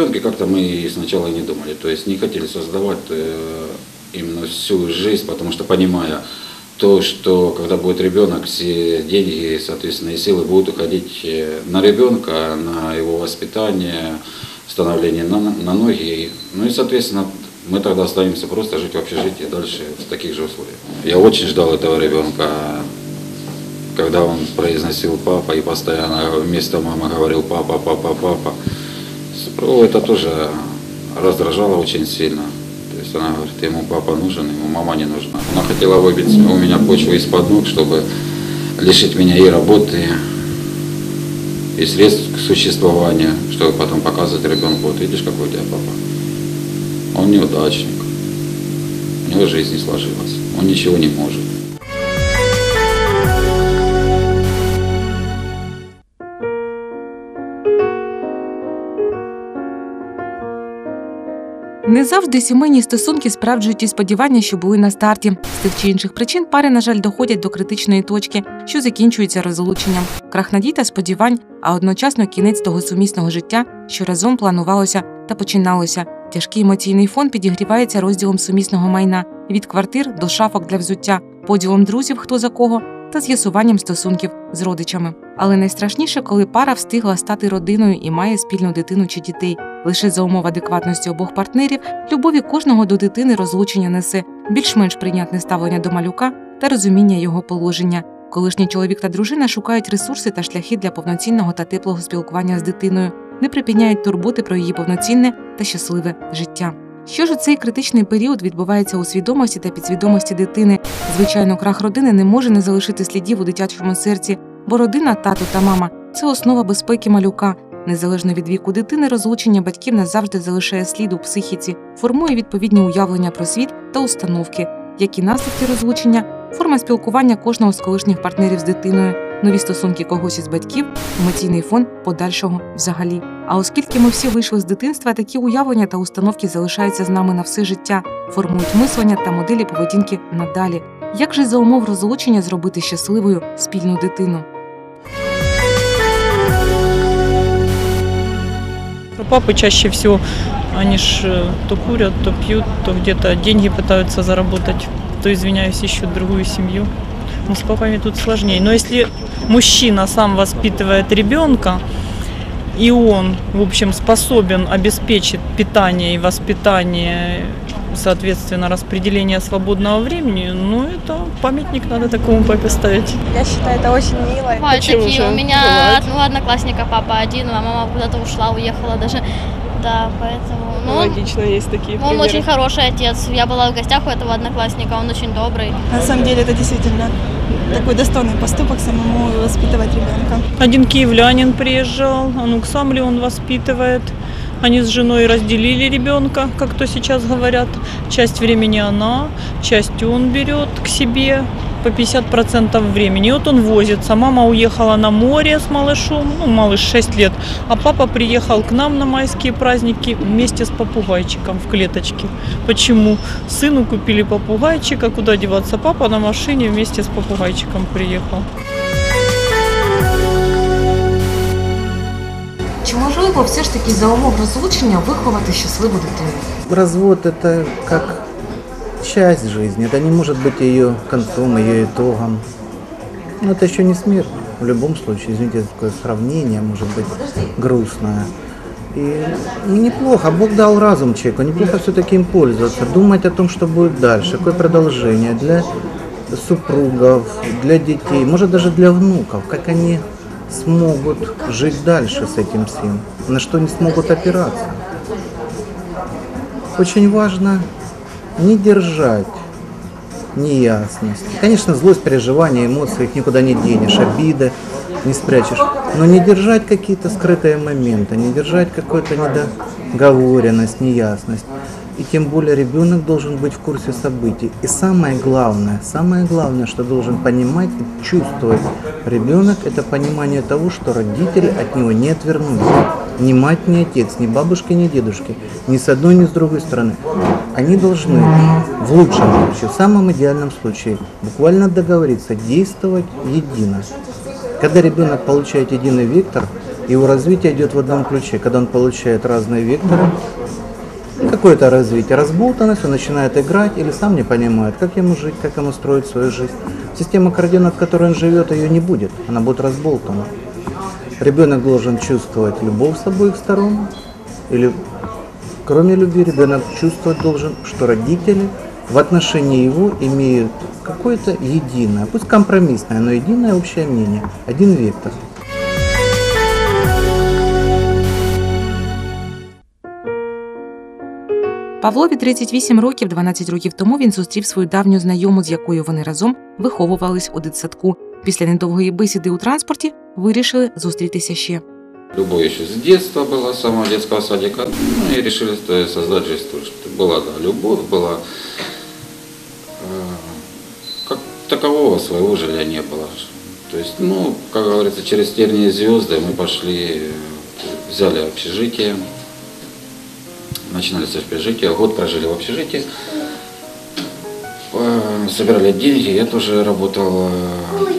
Ребенке как-то мы и сначала не думали, то есть не хотели создавать э, именно всю жизнь, потому что понимая то, что когда будет ребенок, все деньги, соответственно, и силы будут уходить э, на ребенка, на его воспитание, становление на, на ноги. Ну и, соответственно, мы тогда останемся просто жить в общежитии дальше в таких же условиях. Я очень ждал этого ребенка, когда он произносил папа и постоянно вместо мамы говорил папа, папа, папа. Супругу это тоже раздражало очень сильно. То есть она говорит, ему папа нужен, ему мама не нужна. Она хотела выбить у меня почву из-под ног, чтобы лишить меня и работы, и средств к существованию, чтобы потом показывать ребенку, вот видишь, какой у тебя папа. Он неудачник, у него жизнь не сложилась, он ничего не может. Не завжди сімейні стосунки справджують ті сподівання, що були на старті. З тих чи інших причин пари, на жаль, доходять до критичної точки, що закінчується розлученням, крах надій та сподівань, а одночасно кінець того сумісного життя, що разом планувалося та починалося. Тяжкий емоційний фон підігрівається розділом сумісного майна від квартир до шафок для взуття, поділом друзів, хто за кого, та з'ясуванням стосунків з родичами. Але найстрашніше, коли пара встигла стати родиною і має спільну дитину чи дітей. Лише за умов адекватності обох партнерів, любові кожного до дитини розлучення несе більш-менш прийнятне ставлення до малюка та розуміння його положення. Колишній чоловік та дружина шукають ресурси та шляхи для повноцінного та теплого спілкування з дитиною, не припиняють турботи про її повноцінне та щасливе життя. Що ж у цей критичний період відбувається у свідомості та підсвідомості дитини? Звичайно, крах родини не може не залишити слідів у дитячому серці, бо родина, тато та мама це основа безпеки малюка. Незалежно від віку дитини, розлучення батьків назавжди залишає слід у психіці, формує відповідні уявлення про світ та установки, які наслідки розлучення, форма спілкування кожного з колишніх партнерів з дитиною, нові стосунки когось із батьків, емоційний фон подальшого взагалі. А оскільки ми всі вийшли з дитинства, такі уявлення та установки залишаються з нами на все життя, формують мислення та моделі поведінки надалі. Як же за умов розлучення зробити щасливою спільну дитину? Папы чаще всего, они ж э, то курят, то пьют, то где-то деньги пытаются заработать, то, извиняюсь, ищут другую семью. Ну, с папами тут сложнее. Но если мужчина сам воспитывает ребенка, и он, в общем, способен обеспечить питание и воспитание, соответственно, распределение свободного времени, ну, это памятник надо такому папе ставить. Я считаю, это очень мило. Бывают Почему такие. же? У меня Бывает. одного одноклассника папа один, а мама куда-то ушла, уехала даже. Да, поэтому. Ну, он- Логично, есть такие он примеры. очень хороший отец. Я была в гостях у этого одноклассника, он очень добрый. На самом деле это действительно такой достойный поступок самому воспитывать ребенка. Один киевлянин приезжал, ну сам ли он воспитывает. Они с женой разделили ребенка, как то сейчас говорят. Часть времени она, часть он берет к себе по 50% времени. И вот он возится. Мама уехала на море с малышом, ну, малыш 6 лет, а папа приехал к нам на майские праздники вместе с попугайчиком в клеточке. Почему? Сыну купили попугайчика, куда деваться? Папа на машине вместе с попугайчиком приехал. Чи можливо все ж таки за умов розлучення виховати щасливу дитину? Развод это как часть жизни, это не может быть ее концом, ее итогом. Но это еще не смерть. В любом случае, извините такое сравнение, может быть грустное. И неплохо, Бог дал разум человеку, неплохо все-таки им пользоваться, думать о том, что будет дальше, какое продолжение для супругов, для детей, может даже для внуков, как они смогут жить дальше с этим всем, на что они смогут опираться. очень важно не держать неясность. Конечно, злость, переживания, эмоции, их никуда не денешь, обиды не спрячешь. Но не держать какие-то скрытые моменты, не держать какую-то недоговоренность, неясность. И тем более ребенок должен быть в курсе событий. И самое главное, самое главное, что должен понимать и чувствовать ребенок, это понимание того, что родители от него не отвернутся. Ни мать, ни отец, ни бабушки, ни дедушки, ни с одной, ни с другой стороны. Они должны в лучшем случае, в самом идеальном случае, буквально договориться, действовать едино. Когда ребенок получает единый вектор, его развитие идет в одном ключе. Когда он получает разные векторы, какое-то развитие, разболтанность, он начинает играть или сам не понимает, как ему жить, как ему строить свою жизнь. Система координат, в которой он живет, ее не будет, она будет разболтана. Ребенок должен чувствовать любовь с обоих сторон, или кроме любви ребенок чувствовать должен, что родители в отношении его имеют какое-то единое, пусть компромиссное, но единое общее мнение, один вектор. Павлові 38 років, 12 років тому він зустрів свою давню знайому, з якою вони разом виховувались у дитсадку. Після недовгої бесіди у транспорті вирішили зустрітися ще. Любовь еще с детства была, с самого детского садика. Ну и решили то есть, создать жизнь. То, что была да, любовь, была... э, как такового своего жилья не было. То есть, ну, как говорится, через тернии и звезды мы пошли, э, взяли общежитие, начинали с общежития, год прожили в общежитии, Э, собирали деньги, я тоже работал, э,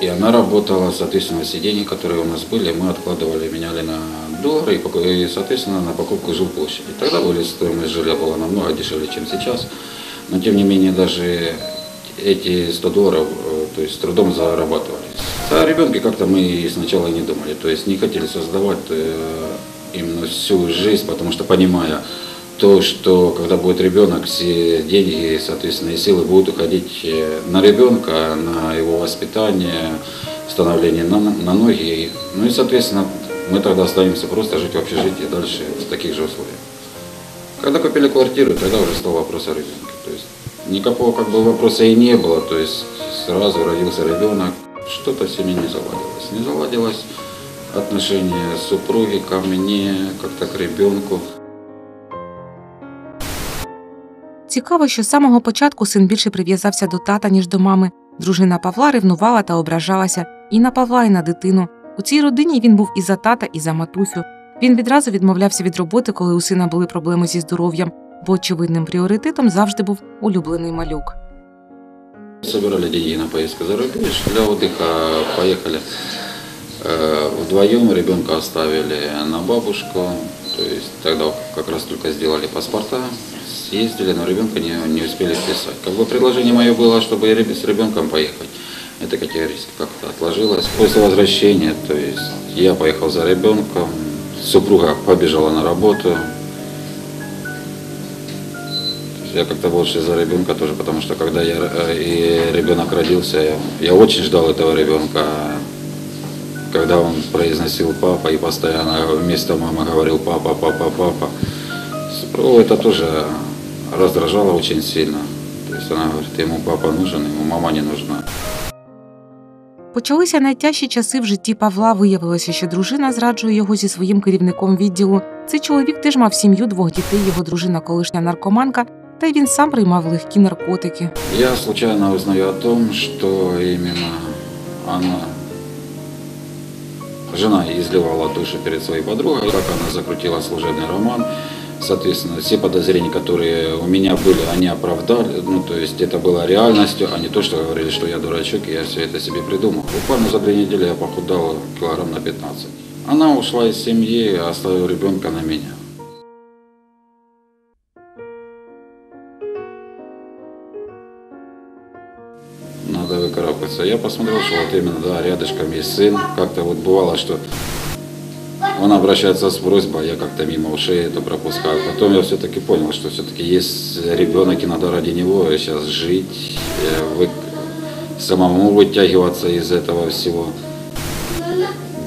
и она работала, соответственно, все деньги, которые у нас были, мы откладывали, меняли на доллары и, соответственно, на покупку жилплощади. Тогда были стоимость жилья была намного дешевле, чем сейчас, но тем не менее даже эти 100 долларов, э, то есть с трудом зарабатывались. О ребенке как-то мы сначала не думали, то есть не хотели создавать э, именно всю жизнь, потому что понимая то, что когда будет ребенок, все деньги, соответственно, и силы будут уходить э, на ребенка, на его воспитание, становление на, на ноги. Ну и, соответственно, мы тогда останемся просто жить в общежитии дальше в таких же условиях. Когда купили квартиру, тогда уже стал вопрос о ребенке. То есть никакого как бы вопроса и не было. То есть сразу родился ребенок. Что-то в семье не заладилось. Не заладилось отношение супруги ко мне, как-то к ребенку. Цікаво, що з самого початку син більше прив'язався до тата, ніж до мами. Дружина Павла ревнувала та ображалася і на Павла, і на дитину. У цій родині він був і за тата, і за матусю. Він відразу відмовлявся від роботи, коли у сина були проблеми зі здоров'ям, бо очевидним пріоритетом завжди був улюблений малюк. Собирали деньги на поездку за рубеж. Для отдыха поехали э, вдвоем, ребенка оставили на бабушку. То есть тогда как раз только сделали паспорта, съездили, но ребенка не, не успели вписать. Как бы предложение мое было, чтобы с ребенком поехать. Это категорически как-то отложилось. После возвращения, то есть я поехал за ребенком, супруга побежала на работу, Я как-то больше за ребенка тоже, потому что когда я, э, и ребенок родился, я, я очень ждал этого ребенка. Когда он произносил папа и постоянно вместо мамы говорил папа, папа, папа. Супругу это тоже раздражало очень сильно. То есть она говорит, ему папа нужен, ему мама не нужна. Почалися найтяжчі часи в житті Павла. Виявилося, що дружина зраджує його зі своїм керівником відділу. Цей чоловік теж мав сім'ю, двох дітей, його дружина колишня наркоманка, та й він сам приймав легкі наркотики. Я случайно узнаю о том, что именно она, жена изливала душу перед своей подругой, как она закрутила служебный роман. Соответственно, все подозрения, которые у меня были, они оправдали. Ну, то есть это было реальностью, а не то, что говорили, что я дурачок, и я все это себе придумал. Буквально за две недели я похудал килограмм на 15. Она ушла из семьи, оставила ребенка на меня. Надо выкарабкаться. Я посмотрел, что вот именно, да, рядышком есть сын. Как-то вот бывало, что он обращается с просьбой, а я как-то мимо ушей это пропускаю. Потом я все-таки понял, что все-таки есть ребенок, и надо ради него сейчас жить, э, вы- самому вытягиваться из этого всего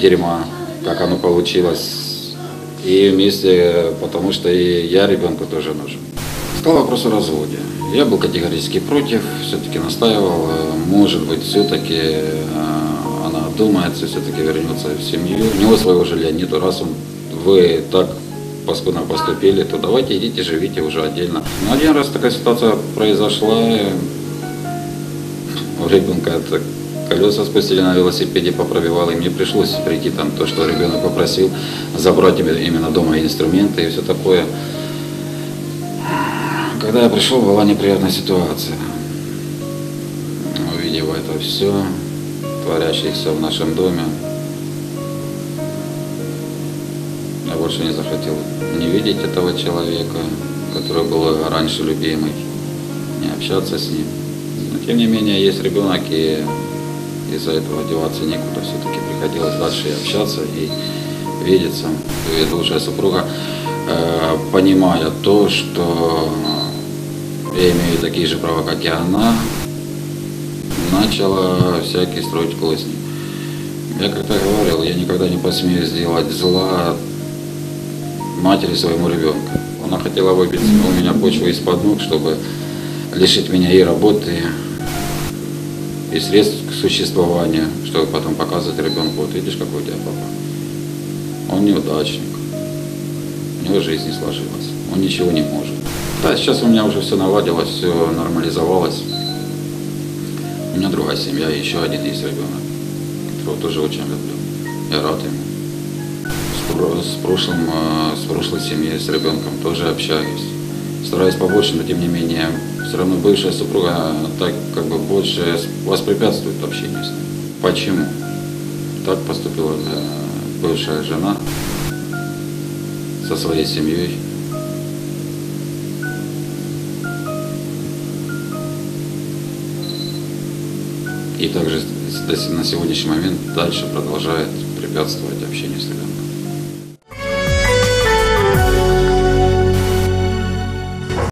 дерьма, как оно получилось. И вместе, потому что и я ребенку тоже нужен. Стал вопрос о разводе. Я был категорически против, все-таки настаивал, может быть, все-таки э, она думается, все-таки вернется в семью. У него своего жилья нету, раз он, вы так паскудно поступили, то давайте идите, живите уже отдельно. Но один раз такая ситуация произошла, у ребенка это колеса спустили на велосипеде, попробивал, и мне пришлось прийти там то, что ребенок попросил, забрать именно дома инструменты и все такое. Когда я пришел, была неприятная ситуация. Увидев это все, творящееся в нашем доме, я больше не захотел не видеть этого человека, который был раньше любимый, не общаться с ним. Но тем не менее, есть ребенок, и из-за этого деваться некуда. Все-таки приходилось дальше и общаться, и видеться. И лучшая супруга, э, понимая то, что я имею такие же права, как и она, начала всякие строить козни. Я как-то говорил, я никогда не посмею сделать зла матери своему ребенку. Она хотела выбить у меня почву из-под ног, чтобы лишить меня и работы, и средств к существованию, чтобы потом показывать ребенку, вот видишь, какой у тебя папа. Он неудачник, у него жизнь не сложилась, он ничего не может. Да, сейчас у меня уже все наладилось, все нормализовалось. У меня другая семья, еще один есть ребенок, которого тоже очень люблю. Я рад ему. С, прошлым, э, с прошлой семьей, с ребенком тоже общаюсь. Стараюсь побольше, но тем не менее, все равно бывшая супруга так как бы больше воспрепятствует общению с ним. Почему? Так поступила э, бывшая жена со своей семьей. И также на сегодняшний момент дальше продолжает препятствовать общению с ребенком.